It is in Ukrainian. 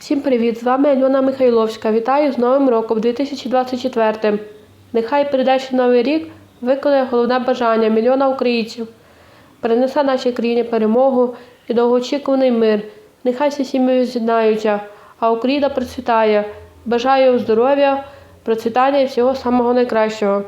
Всім привіт! З вами Альона Михайловська. Вітаю з Новим роком 2024. Нехай прийдешній новий рік виконає головне бажання мільйона українців. Принесе нашій країні перемогу і довгоочікуваний мир. Нехай всі сім'ї з'єднаються, а Україна процвітає. Бажаю здоров'я, процвітання і всього самого найкращого.